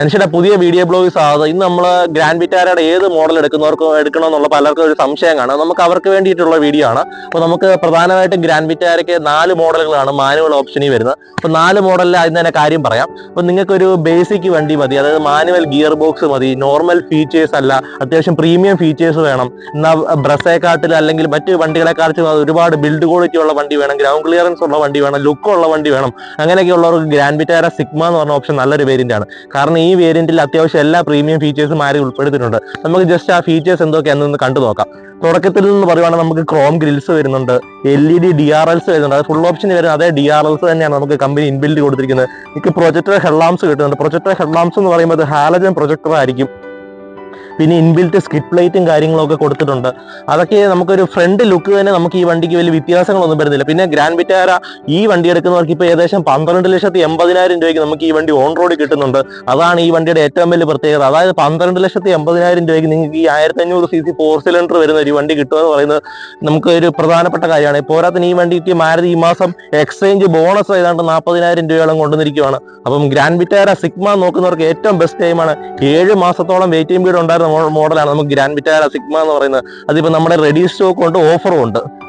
മനുഷ്യരുടെ പുതിയ video blogs ആകുന്നത് ഇന്ന് നമ്മൾ ഗ്രാൻഡ് വിറ്റാരയുടെ ഏത് മോഡൽ എടുക്കുന്നവർക്കും എടുക്കണമെന്നുള്ള പലർക്കും ഒരു സംശയം കാണാം. നമുക്ക് അവർക്ക് വേണ്ടിയിട്ടുള്ള വീഡിയോ ആണ്. അപ്പോൾ നമുക്ക് പ്രധാനമായിട്ടും ഗ്രാൻഡ് വിറ്റാരയ്ക്ക് നാല് മോഡലുകളാണ് മാനുവൽ ഓപ്ഷനിൽ വരുന്നത്. അപ്പോൾ നാല് മോഡലിൽ അതിന് തന്നെ കാര്യം പറയാം. അപ്പോൾ നിങ്ങൾക്കൊരു ബേസിക് വണ്ടി മതി. അതായത് മാനുവൽ ഗിയർ ബോക്സ് മതി. നോർമൽ ഫീച്ചേഴ്സ് അല്ല. അത്യാവശ്യം പ്രീമിയം ഫീച്ചേഴ്സ് വേണം. എന്നാൽ ബ്രസേക്കാട്ടിൽ അല്ലെങ്കിൽ മറ്റ് വണ്ടികളെക്കാട്ടിൽ ഒരുപാട് ബിൽഡ് ക്വാളിറ്റി ഉള്ള വണ്ടി വേണം ഗ്രൗണ്ട് ക്ലിയറൻസ് ഉള്ള വണ്ടി വേണം ലുക്ക് ഉള്ള വണ്ടി വേണം. അങ്ങനെയൊക്കെയുള്ളവർക്ക് ഗ്രാൻഡ് വിറ്റാര സിഗ്മ എന്ന് പറഞ്ഞ ഓപ്ഷൻ നല്ലൊരു വേരിയന്റ് ആണ്. കാരണം ഈ വേരിയന്റിൽ അത്യാവശ്യം എല്ലാ പ്രീമിയം ഫീച്ചേഴ്സും ആരും ഉൾപ്പെടുത്തിയിട്ടുണ്ട്. നമുക്ക് ജസ്റ്റ് ആ ഫീച്ചേഴ്സ് എന്തൊക്കെയാണെന്ന് കണ്ടു നോക്കാം. തുടക്കത്തിൽ നിന്ന് പറയുവാണെങ്കിൽ നമുക്ക് ക്രോം ഗ്രിൽസ് വരുന്നുണ്ട് L E D D R Ls വരുന്നുണ്ട്. അത് ഫുൾ ഓപ്ഷൻ വരുന്നത് അതേ ഡി ആർ എൽസ് തന്നെയാണ് നമുക്ക് കമ്പനി ഇൻബിൽഡ് കൊടുത്തിരിക്കുന്നത്. എനിക്ക് പ്രൊജക്ടർ ഹെഡ്ലാംസ് കിട്ടുന്നുണ്ട്. പ്രൊജക്ടർ ഹെഡ്ലാംസ് എന്ന് പറയുമ്പോൾ ഹാലജൻ പ്രൊജക്ടർ ആയിരിക്കും. പിന്നെ ഇൻബിൽറ്റ് സ്കിറ്റ് പ്ലേറ്റും കാര്യങ്ങളൊക്കെ കൊടുത്തിട്ടുണ്ട്. അതൊക്കെ നമുക്കൊരു ഫ്രണ്ട് ലുക്ക് തന്നെ നമുക്ക് ഈ വണ്ടിക്ക് വലിയ വ്യത്യാസങ്ങളൊന്നും വരുന്നില്ല. പിന്നെ ഗ്രാൻഡ് വിറ്റാര ഈ വണ്ടി എടുക്കുന്നവർക്ക് ഇപ്പോൾ ഏകദേശം പന്ത്രണ്ട് ലക്ഷത്തി എൺപതിനായിരം രൂപയ്ക്ക് നമുക്ക് ഈ വണ്ടി ഓൺ റോഡ് കിട്ടുന്നുണ്ട്. അതാണ് ഈ വണ്ടിയുടെ ഏറ്റവും വലിയ പ്രത്യേകത. അതായത് പന്ത്രണ്ട് ലക്ഷത്തി എൺപതിനായിരം രൂപയ്ക്ക് നിങ്ങൾക്ക് ഈ ആയിരത്തി അഞ്ഞൂറ് സി സി ഫോർ സിലിണ്ടർ വരുന്ന ഒരു വണ്ടി കിട്ടുക എന്ന് പറയുന്നത് നമുക്ക് ഒരു പ്രധാനപ്പെട്ട കാര്യമാണ്. പോരാത്തിന് ഈ വണ്ടി വണ്ടിക്ക് മാരുതി ഈ മാസം എക്സ്ചേഞ്ച് ബോണസ് ഏതാണ്ട് നാൽപ്പതിനായിരം രൂപയോളം കൊണ്ടുവന്നിരിക്കുകയാണ് അപ്പം ഗ്രാൻഡ് വിറ്റാര സിഗ്മ നോക്കുന്നവർക്ക് ഏറ്റവും ബെസ്റ്റ് ടൈമാണ് ഏഴ് മാസത്തോളം വെയിറ്റിംഗ് പീരീഡ് ഉണ്ടായിരുന്നു. മോഡലാണ്. നമുക്ക് ഗ്രാൻഡ് വിറ്റാര സിഗ്മ എന്ന് പറയുന്നത് അതിപ്പോൾ നമ്മുടെ റെഡി സ്റ്റോക്ക് ഉണ്ട് ഓഫറും ഉണ്ട്.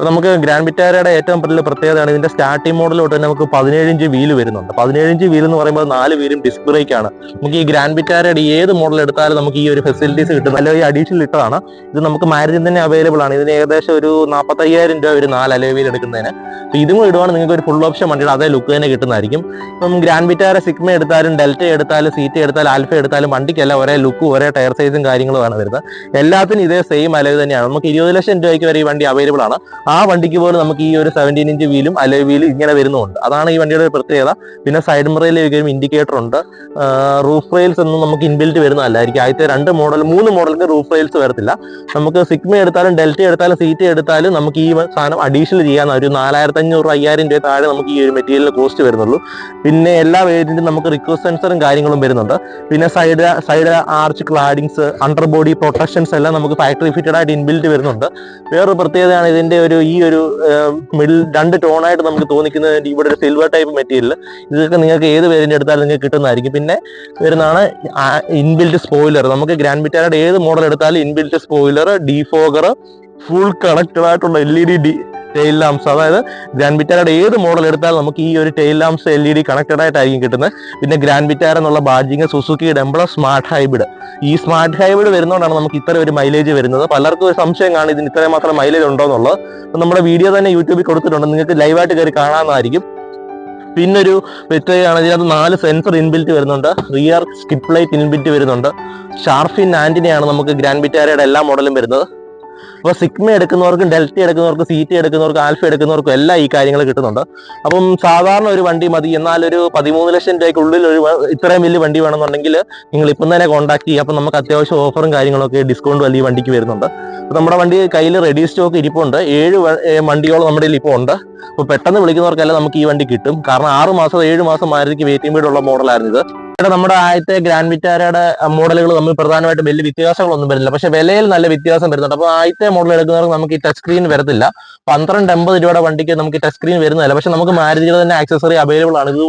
നമുക്ക് ഗ്രാൻഡ് വിറ്റാരയുടെ ഏറ്റവും വലിയ പ്രത്യേകതയാണ് ഇതിന്റെ സ്റ്റാർട്ടിംഗ് മോഡലോട്ട് തന്നെ നമുക്ക് പതിനേഴ് ഇഞ്ച് വീൽ വരുന്നുണ്ട്. പതിനേഴ് ഇഞ്ച് വീൽ എന്ന് പറയുമ്പോൾ നാല് വീലും ഡിസ്ക് ബ്രേക്ക് ആണ്. നമുക്ക് ഈ ഗ്രാൻഡ് വിറ്റാരയുടെ ഏത് മോഡൽ എടുത്താലും നമുക്ക് ഈ ഒരു ഫെസിലിറ്റീസ് കിട്ടും. അല്ലെങ്കിൽ ഈ അഡീഷണൽ ഇട്ടതാണ്. ഇത് നമുക്ക് മാരുതി തന്നെ അവൈലബിൾ ആണ്. ഇതിന് ഏകദേശം ഒരു നാൽപ്പത്തയ്യായിരം രൂപ ഒരു നാല് അലോ വീൽ എടുക്കുന്നതിന്. അപ്പൊ ഇതും ഇടുവാണ്. നിങ്ങൾക്ക് ഒരു ഫുൾ ഓപ്ഷൻ വണ്ടിയുടെ അതേ ലുക്ക് തന്നെ കിട്ടുന്നതായിരിക്കും. ഇപ്പം ഗ്രാൻഡ് വിറ്റാര സിഗ്മ എടുത്താലും ഡെൽറ്റ എടുത്താലും സീറ്റ് എടുത്താലും ആൽഫ എടുത്താലും വണ്ടിക്കെല്ലാം ഒരേ ലുക്കും ഒരേ ടയർ സൈസും കാര്യങ്ങളും ആണ് വരുന്നത്. എല്ലാത്തിനും ഇതേ സെയിം അലവ് തന്നെയാണ്. നമുക്ക് ഇരുപത് ലക്ഷം രൂപയ്ക്ക് വരെ ഈ വണ്ടി അവൈലബിൾ ആണ്. ആ വണ്ടിക്ക് പോലും നമുക്ക് ഈ ഒരു സെവന്റീൻ ഇഞ്ച് വീലും അലോ വീലും ഇങ്ങനെ വരുന്നുണ്ട്. അതാണ് ഈ വണ്ടിയുടെ പ്രത്യേകത. പിന്നെ സൈഡ് മിറയിൽ ഒരു ഇൻഡിക്കേറ്റർ ഉണ്ട്. റൂഫ് റെയിൽസ് ഒന്നും നമുക്ക് ഇൻബിൽറ്റ് വരുന്നതല്ലായിരിക്കും. ആദ്യത്തെ രണ്ട് മോഡൽ മൂന്ന് മോഡലിന് റൂഫ് റെയിൽസ് വരത്തില്ല. നമുക്ക് സിഗ്മ എടുത്താലും ഡെൽറ്റ എടുത്താലും സീറ്റ് എടുത്താലും നമുക്ക് ഈ സാധനം അഡീഷണൽ ചെയ്യാൻ ഒരു നാലായിരത്തി അഞ്ഞൂറ് അയ്യായിരം രൂപ താഴെ നമുക്ക് ഈ ഒരു മെറ്റീരിയൽ കോസ്റ്റ് വരുന്നുള്ളൂ. പിന്നെ എല്ലാ വേരിയന്റും നമുക്ക് റിക്വസ്റ്റ് സെൻസറും കാര്യങ്ങളും വരുന്നുണ്ട്. പിന്നെ side side arch claddings under body protections എല്ലാം നമുക്ക് ഫാക്ടറി ഫിറ്റഡ് ആയിട്ട് ഇൻബിൽറ്റ് വരുന്നുണ്ട്. വേറൊരു പ്രത്യേകതയാണ് ഇതിന്റെ ഒരു ഈ ഒരു മിഡിൽ രണ്ട് ടോണായിട്ട് നമുക്ക് തോന്നിക്കുന്ന ഇവിടെ ഒരു സിൽവർ ടൈപ്പ് മെറ്റീരിയൽ ഇതൊക്കെ നിങ്ങൾക്ക് ഏത് വേരിയന്റ് എടുത്താലും നിങ്ങൾക്ക് കിട്ടുന്നതായിരിക്കും. പിന്നെ വരുന്നതാണ് ഇൻബിൽറ്റ് സ്പോയിലർ നമുക്ക് ഗ്രാൻഡ് വിറ്റാരയുടെ ഏത് മോഡൽ എടുത്താലും inbuilt spoiler defogger full connected ആയിട്ടുള്ള L E D tail lamps അതായത് ഗ്രാൻഡ് വിറ്റാരയുടെ ഏത് മോഡൽ എടുത്താലും നമുക്ക് ഈ ഒരു tail lamps L E D connected ആയിട്ടായിരിക്കും കിട്ടുന്നത്. പിന്നെ ഗ്രാൻഡ് വിറ്റാര എന്നുള്ള ബാജിങ് സുസുക്കിയുടെ എംബ്ലം സ്മാർട്ട് ഹൈബ്രിഡ് ഈ സ്മാർട്ട് ഹൈബ്രിഡ് വരുന്നതുകൊണ്ടാണ് നമുക്ക് ഇത്ര ഒരു മൈലേജ് വരുന്നത്. പലർക്കും ഒരു സംശയം കാണും ഇതിന് ഇത്രയും മാത്രം മൈലേജ് ഉണ്ടോ എന്നുള്ളത്. അപ്പം നമ്മുടെ വീഡിയോ തന്നെ യൂട്യൂബിൽ കൊടുത്തിട്ടുണ്ട്. നിങ്ങൾക്ക് ലൈവായിട്ട് കയറി പിന്നെ പിന്നൊരു വ്യക്തിയാണ് ഇതിനകത്ത് നാല് സെൻസർ ഇൻബിൽറ്റ് വരുന്നുണ്ട്. റിയർ സ്കിപ്പ് ലൈറ്റ് ഇൻബിൽറ്റ് വരുന്നുണ്ട്. ഷാർഫിൻ ആന്റിനെയാണ് നമുക്ക് ഗ്രാൻഡ് വിറ്റാരയുടെ എല്ലാ മോഡലും വരുന്നത്. അപ്പോൾ സിഗ്മ എടുക്കുന്നവർക്കും ഡെൽറ്റ എടുക്കുന്നവർക്കും സീറ്റ് എടുക്കുന്നവർക്കും ആൽഫ എടുക്കുന്നവർക്കും എല്ലാം ഈ കാര്യങ്ങൾ കിട്ടുന്നുണ്ട്. അപ്പം സാധാരണ ഒരു വണ്ടി മതി. എന്നാൽ ഒരു പതിമൂന്ന് ലക്ഷം രൂപയ്ക്കുള്ളിൽ ഒരു ഇത്രയും വലിയ വണ്ടി വേണമെന്നുണ്ടെങ്കിൽ നിങ്ങൾ ഇപ്പം തന്നെ കോൺടാക്ട് ചെയ്യുക. അപ്പം നമുക്ക് അത്യാവശ്യം ഓഫറും കാര്യങ്ങളൊക്കെ ഡിസ്കൗണ്ട് വലിയ വണ്ടിക്ക് വരുന്നുണ്ട്. അപ്പോൾ നമ്മുടെ വണ്ടി കയ്യിൽ റെഡി സ്റ്റോക്ക് ഇരിപ്പുണ്ട്. ഏഴ് വണ്ടിയോളം നമ്മുടെ കയ്യിൽ ഇപ്പോൾ ഉണ്ട്. അപ്പോൾ പെട്ടെന്ന് വിളിക്കുന്നവർക്കെല്ലാം നമുക്ക് ഈ വണ്ടി കിട്ടും. കാരണം ആറ് മാസം ഏഴ് മാസം മാരുതിക്ക് വെയിറ്റിംഗ് ഉള്ള മോഡലായിരുന്നു ഇത്. നമ്മുടെ ആദ്യത്തെ ഗ്രാൻഡ് വിറ്റാരയുടെ മോഡലുകൾ തമ്മിൽ പ്രധാനമായിട്ട് വലിയ വ്യത്യാസങ്ങളൊന്നും വരുന്നില്ല. പക്ഷെ വിലയിൽ നല്ല വ്യത്യാസം വരുന്നുണ്ട്. അപ്പോൾ ആദ്യത്തെ മോഡൽ എടുക്കുന്നവർക്ക് നമുക്ക് ഈ ടച്ച് സ്ക്രീൻ വരത്തില്ല. പന്ത്രണ്ട് എൺപത് രൂപയുടെ വണ്ടിക്ക് നമുക്ക് ടച്ച് സ്ക്രീൻ വരുന്നില്ല പക്ഷെ നമുക്ക് മാരുതിയുടെ തന്നെ ആക്സസറി അവൈലബിൾ ആണ്. ഇത്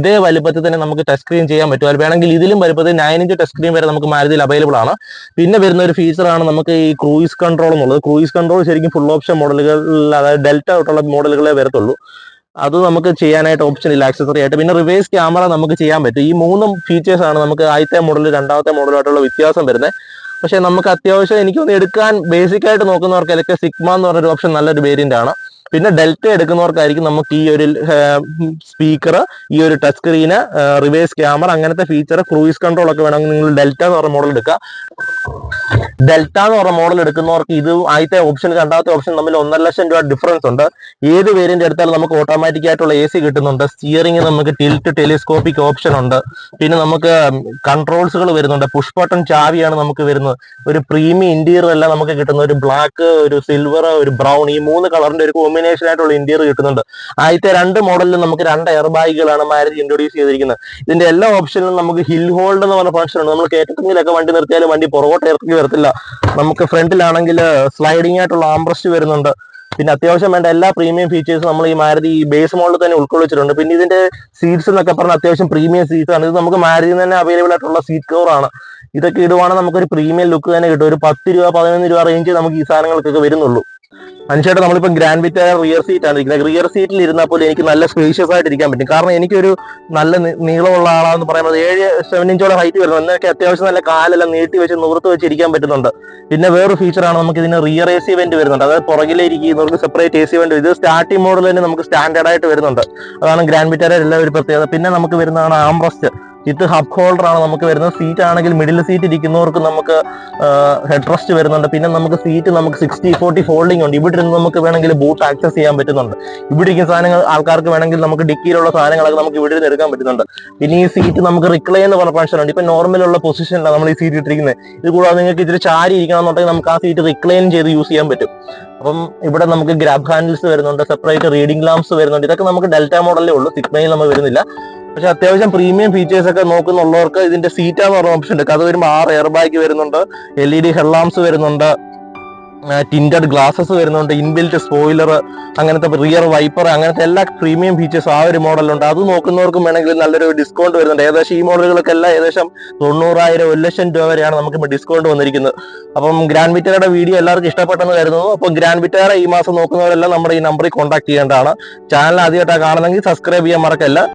ഇതേ വലുപ്പത്തിൽ തന്നെ നമുക്ക് ടച്ച് സ്ക്രീൻ ചെയ്യാൻ പറ്റും. അത് വേണമെങ്കിൽ ഇതിലും വലുപ്പത്തിൽ നയൻ ഇഞ്ച് ടച്ച് സ്ക്രീൻ വരെ നമുക്ക് മാരുതിയിൽ അവൈലബിൾ ആണ്. പിന്നെ വരുന്ന ഒരു ഫീച്ചറാണ് നമുക്ക് ഈ ക്രൂയിസ് കൺട്രോൾ എന്നുള്ളത്. ക്രൂയിസ് കൺട്രോൾ ശരിക്കും ഫുൾ ഓപ്ഷൻ മോഡലുകളിൽ അതായത് ഡെൽറ്റ തൊട്ടുള്ള മോഡലുകളെ വരത്തുള്ളൂ. അത് നമുക്ക് ചെയ്യാനായിട്ട് ഓപ്ഷൻ ഇല്ല ആക്സസറി ആയിട്ട്. പിന്നെ റിവേഴ്സ് ക്യാമറ നമുക്ക് ചെയ്യാൻ പറ്റും. ഈ മൂന്ന് ഫീച്ചേഴ്സ് ആണ് നമുക്ക് ആദ്യത്തെ മോഡൽ രണ്ടാമത്തെ മോഡലുമായിട്ടുള്ള വ്യത്യാസം വരുന്നത് പക്ഷേ നമുക്ക് അത്യാവശ്യം എനിക്ക് ഒന്ന് എടുക്കാൻ ബേസിക് ആയിട്ട് നോക്കുന്നവർക്ക് അല്ലെങ്കിൽ സിഗ്മ എന്ന് പറഞ്ഞൊരു ഓപ്ഷൻ നല്ലൊരു വേരിയന്റ് ആണ്. പിന്നെ ഡെൽറ്റ എടുക്കുന്നവർക്കായിരിക്കും നമുക്ക് ഈ ഒരു സ്പീക്കർ ഈ ഒരു ടച്ച് സ്ക്രീന് റിവേഴ്സ് ക്യാമറ അങ്ങനത്തെ ഫീച്ചർ ക്രൂയിസ് കൺട്രോൾ ഒക്കെ വേണമെങ്കിൽ നിങ്ങൾ ഡെൽറ്റ എന്ന് പറഞ്ഞ മോഡൽ എടുക്കുക ഡെൽറ്റ എന്ന് പറഞ്ഞ മോഡൽ എടുക്കുന്നവർക്ക് ഇത് ആദ്യത്തെ ഓപ്ഷൻ രണ്ടാമത്തെ ഓപ്ഷൻ തമ്മിൽ ഒന്നര ലക്ഷം രൂപ ഡിഫറൻസ് ഉണ്ട്. ഏത് വേരിയന്റ് എടുത്താലും നമുക്ക് ഓട്ടോമാറ്റിക് ആയിട്ടുള്ള എ സി കിട്ടുന്നുണ്ട്. സ്റ്റിയറിംഗ് നമുക്ക് ടിൽറ്റ് ടെലിസ്കോപ്പിക് ഓപ്ഷൻ ഉണ്ട്. പിന്നെ നമുക്ക് കൺട്രോൾസുകൾ വരുന്നുണ്ട്. പുഷ് ബട്ടൺ ചാവിയാണ് നമുക്ക് വരുന്നത്. ഒരു പ്രീമിയം ഇന്റീരിയർ എല്ലാം നമുക്ക് കിട്ടുന്ന ഒരു ബ്ലാക്ക് ഒരു സിൽവർ ഒരു ബ്രൗൺ ഈ മൂന്ന് കളറിന്റെ ഒരു കോമ്പിനേഷൻ ആയിട്ടുള്ള ഇന്റീരിയർ കിട്ടുന്നുണ്ട്. ആദ്യത്തെ രണ്ട് മോഡലിലും നമുക്ക് രണ്ട് എയർ ബാഗുകളാണ് മാരുതി ഇൻട്രൊഡ്യൂസ് ചെയ്തിരിക്കുന്നത്. ഇതിന്റെ എല്ലാ ഓപ്ഷനിലും നമുക്ക് ഹിൽ ഹോൾഡ് എന്ന് പറഞ്ഞ ഫംഗ്ഷൻ ഉണ്ട്. നമ്മൾ കയറ്റത്തെങ്കിലൊക്കെ വണ്ടി നിർത്തിയാലും വണ്ടി പുറകോട്ട് ഇറക്കി വരത്തില്ല. നമുക്ക് ഫ്രണ്ടിലാണെങ്കിൽ സ്ലൈഡിംഗ് ആയിട്ടുള്ള ആംബ്രസ്റ്റ് വരുന്നുണ്ട്. പിന്നെ അത്യാവശ്യം വേണ്ട എല്ലാ പ്രീമിയം ഫീച്ചേഴ്സും നമ്മൾ ഈ മാരുതി ഈ ബേസ് മോഡൽ തന്നെ ഉൾക്കൊള്ളിച്ചിട്ടുണ്ട്. പിന്നെ ഇതിന്റെ സീറ്റ്സ് എന്നൊക്കെ പറഞ്ഞാൽ അത്യാവശ്യം പ്രീമിയം സീറ്റ് ആണ്. ഇത് നമുക്ക് മാരുതി തന്നെ അവൈലബിൾ ആയിട്ടുള്ള സീറ്റ് കവർ ആണ്. ഇതൊക്കെ ഇടുവാണെങ്കിൽ നമുക്കൊരു പ്രീമിയം ലുക്ക് തന്നെ കിട്ടും. ഒരു പത്ത് രൂപ പതിനൊന്ന് രൂപ റേഞ്ച് നമുക്ക് ഈ സാധനങ്ങൾക്കൊക്കെ വരുന്നുള്ളൂ. അനുശേഷം നമ്മളിപ്പോ ഗ്രാൻഡ് വിറ്റ റിയർ സീറ്റ് ആണ് ഇരിക്കുന്നത്. റിയർ സീറ്റിൽ ഇരുന്നാൽ പോലും എനിക്ക് നല്ല സ്പേഷ്യസ് ആയിട്ട് ഇരിക്കാൻ പറ്റും. കാരണം എനിക്കൊരു നല്ല നീളമുള്ള ആളാന്ന് പറയുന്നത് ഏഴ് സെവൻ ഇഞ്ചോളം ഹൈറ്റ് വരുന്നത് എന്നൊക്കെ അത്യാവശ്യം നല്ല കാലെല്ലാം നീട്ടി വെച്ച് നൂർത്ത് വെച്ച് ഇരിക്കാൻ പറ്റുന്നുണ്ട്. പിന്നെ വേറൊരു ഫീച്ചറാണ് നമുക്ക് ഇതിന് റിയർ എ സി വെന്റ് വരുന്നുണ്ട്. അതായത് പുറകിലെ ഇരിക്കുന്നവർക്ക് സെപ്പറേറ്റ് എ സി വെന്റ് ഇത് സ്റ്റാർട്ടിംഗ് മോഡൽ തന്നെ നമുക്ക് സ്റ്റാൻഡേർഡ് ആയിട്ട് വരുന്നുണ്ട്. അതാണ് ഗ്രാൻഡ് വിറ്റാരെ എല്ലാ ഒരു പ്രത്യേകത. പിന്നെ നമുക്ക് വരുന്നതാണ് ആംബ്രസ്റ്റ് ഇത് ഹബ് ഹോൾഡർ ആണ്. നമുക്ക് വരുന്നത് സീറ്റ് ആണെങ്കിൽ മിഡിൽ സീറ്റ് ഇരിക്കുന്നവർക്ക് നമുക്ക് ഹെഡ് റെസ്റ്റ് വരുന്നുണ്ട്. പിന്നെ നമുക്ക് സീറ്റ് നമുക്ക് സിക്സ്റ്റി ഫോർട്ടി ഫോൾഡിംഗ് ഉണ്ട്. ഇവിടെ ഇരുന്ന് നമുക്ക് വേണമെങ്കിൽ ബൂട്ട് ആക്സസ് ചെയ്യാൻ പറ്റുന്നുണ്ട്. ഇവിടെ ഇരിക്കുന്ന സാധനങ്ങൾ ആൾക്കാർക്ക് വേണമെങ്കിൽ നമുക്ക് ഡിക്കിയിലുള്ള സാധനങ്ങളൊക്കെ നമുക്ക് ഇവിടെ നിന്ന് എടുക്കാൻ പറ്റുന്നുണ്ട്. പിന്നെ ഈ സീറ്റ് നമുക്ക് റിക്ലൈ എന്ന് പറഞ്ഞ ഫംഗ്ഷൻ ഉണ്ട്. ഇപ്പൊ നോർമലുള്ള പൊസിഷനിലാണ് നമ്മൾ ഈ സീറ്റ് ഇട്ടിരിക്കുന്നത് ഇത് കൂടാതെ നിങ്ങൾക്ക് ഇതിൽ ചാരി ഇരിക്കണമെന്നുണ്ടെങ്കിൽ നമുക്ക് ആ സീറ്റ് റിക്ലൈൻ ചെയ്ത് യൂസ് ചെയ്യാൻ പറ്റും. അപ്പം ഇവിടെ നമുക്ക് ഗ്രാബ് ഹാൻഡിൽസ് വരുന്നുണ്ട്. സെപ്പറേറ്റ് റീഡിംഗ് ലാംപ്സ് വരുന്നുണ്ട്. ഇതൊക്കെ നമുക്ക് ഡെൽറ്റ മോഡലേ ഉള്ളൂ. സിഗ്മയിൽ നമ്മൾ വരുന്നില്ല. പക്ഷെ അത്യാവശ്യം പ്രീമിയം ഫീച്ചേഴ്സ് ഒക്കെ നോക്കുന്നുള്ളവർക്ക് ഇതിന്റെ സീറ്റ് എന്ന് പറഞ്ഞ ഓപ്ഷൻ ഉണ്ട്. അത് വരുമ്പോൾ ആറ് എയർ ബാഗ് വരുന്നുണ്ട്. എൽ ഇ ഡി ഹെഡ്ലാംസ് വരുന്നുണ്ട്. ടിന്റഡ് ഗ്ലാസസ് വരുന്നുണ്ട്. ഇൻബിൽറ്റ് സ്പോയിലർ അങ്ങനത്തെ റിയർ വൈപ്പർ അങ്ങനത്തെ എല്ലാ പ്രീമിയം ഫീച്ചേഴ്സും ആ ഒരു മോഡലുണ്ട് അത് നോക്കുന്നവർക്കും വേണമെങ്കിൽ നല്ലൊരു ഡിസ്കൗണ്ട് വരുന്നുണ്ട്. ഏകദേശം ഈ മോഡലുകളൊക്കെ എല്ലാം ഏകദേശം തൊണ്ണൂറായിരം ഒരു ലക്ഷം രൂപ വരെയാണ് നമുക്ക് ഡിസ്കൗണ്ട് വന്നിരിക്കുന്നത്. അപ്പം ഗ്രാൻഡ് വിറ്റാരയുടെ വീഡിയോ എല്ലാവർക്കും ഇഷ്ടപ്പെട്ടെന്ന് കരുതുന്നു. അപ്പം ഗ്രാൻഡ് വിറ്റേറെ ഈ മാസം നോക്കുന്നവരെല്ലാം നമ്മുടെ ഈ നമ്പറിൽ കോൺടാക്ട് ചെയ്യേണ്ടതാണ്. ചാനൽ ആദ്യമായിട്ടാണ് കാണുന്നെങ്കിൽ സബ്സ്ക്രൈബ് ചെയ്യാൻ മറക്കല്ല.